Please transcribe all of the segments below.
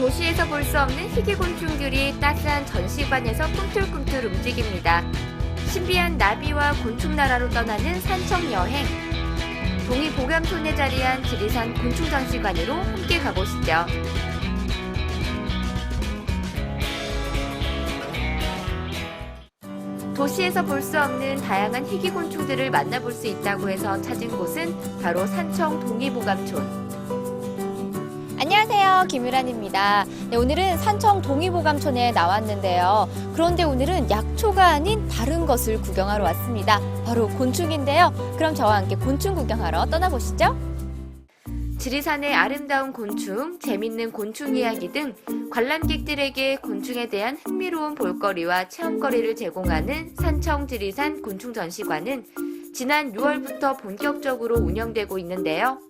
도시에서 볼 수 없는 희귀곤충들이 따스한 전시관에서 꿈틀꿈틀 움직입니다. 신비한 나비와 곤충 나라로 떠나는 산청 여행. 동이 보감촌에 자리한 지리산 곤충 전시관으로 함께 가보시죠. 도시에서 볼 수 없는 다양한 희귀곤충들을 만나볼 수 있다고 해서 찾은 곳은 바로 산청 동의보감촌. 김유란입니다. 네, 오늘은 산청 동의보감촌에 나왔는데요. 그런데 오늘은 약초가 아닌 다른 것을 구경하러 왔습니다. 바로 곤충인데요. 그럼 저와 함께 곤충 구경하러 떠나보시죠. 지리산의 아름다운 곤충, 재밌는 곤충 이야기 등 관람객들에게 곤충에 대한 흥미로운 볼거리와 체험거리를 제공하는 산청 지리산 곤충 전시관은 지난 6월부터 본격적으로 운영되고 있는데요.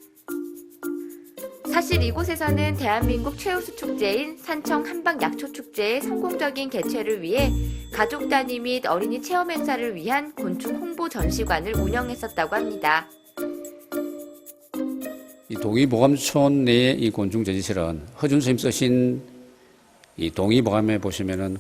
사실 이곳에서는 대한민국 최우수 축제인 산청 한방 약초 축제의 성공적인 개최를 위해 가족 단위 및 어린이 체험 행사를 위한 곤충 홍보 전시관을 운영했었다고 합니다. 이 동의보감촌 내의 이 곤충 전시실은 허준 선생님 쓰신 이 동의보감에 보시면은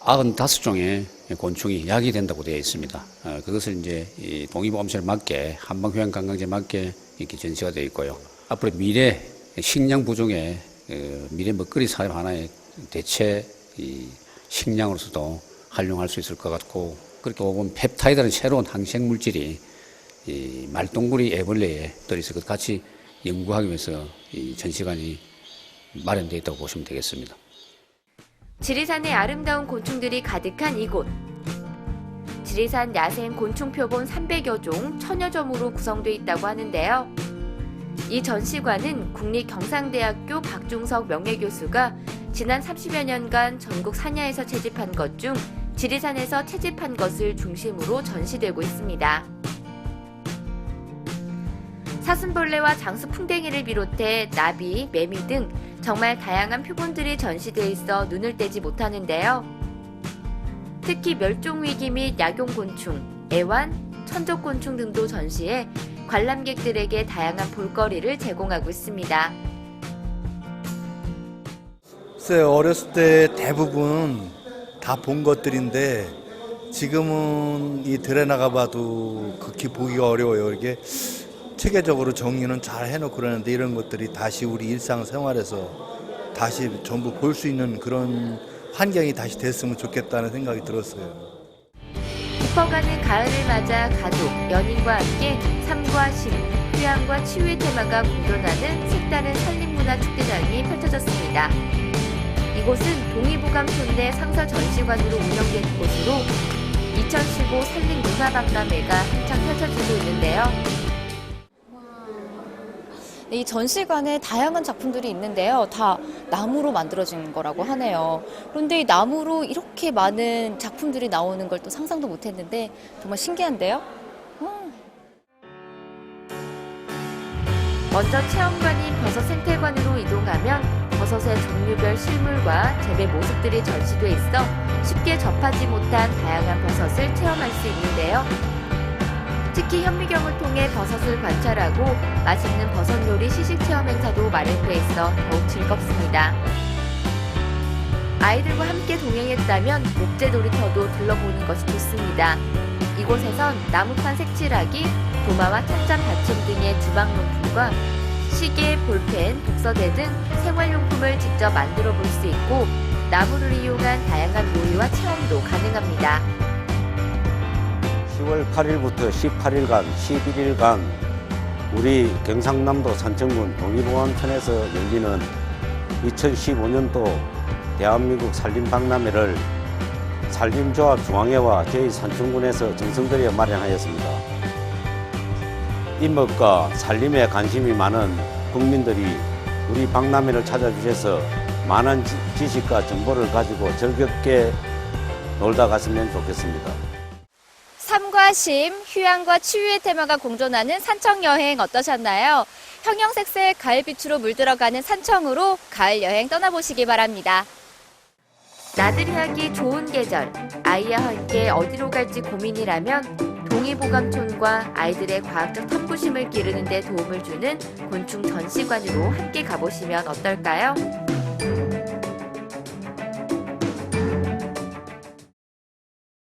95종의 곤충이 야기된다고 되어 있습니다. 어, 그것을 이제 이 동의보감촌에 맞게 한방휴양 관광지에 맞게 이렇게 전시가 되어 있고요. 앞으로 미래 식량 부족의 어, 미래 먹거리 사업 하나의 대체 이 식량으로서도 활용할 수 있을 것 같고 그렇게 보면 펩타이드라는 새로운 항생 물질이 이 말동구리 애벌레에 들어있어 그 같이 연구하기 위해서 이 전시관이 마련되어 있다고 보시면 되겠습니다. 지리산의 아름다운 곤충들이 가득한 이곳. 지리산 야생 곤충 표본 300여 종, 천여 점으로 구성되어 있다고 하는데요. 이 전시관은 국립경상대학교 박중석 명예교수가 지난 30여 년간 전국 산야에서 채집한 것 중 지리산에서 채집한 것을 중심으로 전시되고 있습니다. 사슴벌레와 장수풍뎅이를 비롯해 나비, 매미 등 정말 다양한 표본들이 전시돼 있어 눈을 떼지 못하는데요. 특히 멸종위기 및 약용곤충, 애완, 천적곤충 등도 전시해 관람객들에게 다양한 볼거리를 제공하고 있습니다. 어렸을 때 대부분 다 본 것들인데 지금은 이 들에 나가봐도 극히 보기가 어려워요. 이게 체계적으로 정리는 잘 해놓고 그러는데 이런 것들이 다시 우리 일상생활에서 다시 전부 볼 수 있는 그런 환경이 다시 됐으면 좋겠다는 생각이 들었어요. 깊어가는 가을을 맞아 가족, 연인과 함께 삶과 심, 휴양과 치유의 테마가 공존하는 색다른 산림문화 축제장이 펼쳐졌습니다. 이곳은 동의보감촌 내 상설 전시관으로 운영되는 곳으로 2015 산림문화박람회가 한창 펼쳐지고 있는데요. 네, 이 전시관에 다양한 작품들이 있는데요. 다 나무로 만들어진 거라고 하네요. 그런데 이 나무로 이렇게 많은 작품들이 나오는 걸 또 상상도 못 했는데 정말 신기한데요? 음. 먼저 체험관인 버섯 생태관으로 이동하면 버섯의 종류별 실물과 재배 모습들이 전시돼 있어 쉽게 접하지 못한 다양한 버섯을 체험할 수 있는데요. 특히 현미경을 통해 버섯을 관찰하고 맛있는 버섯 요리 시식 체험 행사도 마련돼 있어 더욱 즐겁습니다. 아이들과 함께 동행했다면 목재 놀이터도 둘러보는 것이 좋습니다. 이곳에선 나무판 색칠하기, 도마와 천장 받침 등의 주방용품과 시계, 볼펜, 독서대 등 생활용품을 직접 만들어 볼 수 있고 나무를 이용한 다양한 놀이와 체험도 가능합니다. 10월 8일부터 18일간, 11일간 우리 경상남도 산청군 동의보암천에서 열리는 2015년도 대한민국 산림박람회를 산림조합 중앙회와 저희 산청군에서 정성들여 마련하였습니다. 인목과 산림에 관심이 많은 국민들이 우리 박람회를 찾아주셔서 많은 지- 지식과 정보를 가지고 즐겁게 놀다 갔으면 좋겠습니다. 삶과 심, 휴양과 치유의 테마가 공존하는 산청 여행 어떠셨나요? 형형색색 가을빛으로 물들어가는 산청으로 가을 여행 떠나보시기 바랍니다. 나들이 하기 좋은 계절, 아이와 함께 어디로 갈지 고민이라면 동의보감촌과 아이들의 과학적 탐구심을 기르는 데 도움을 주는 곤충 전시관으로 함께 가보시면 어떨까요?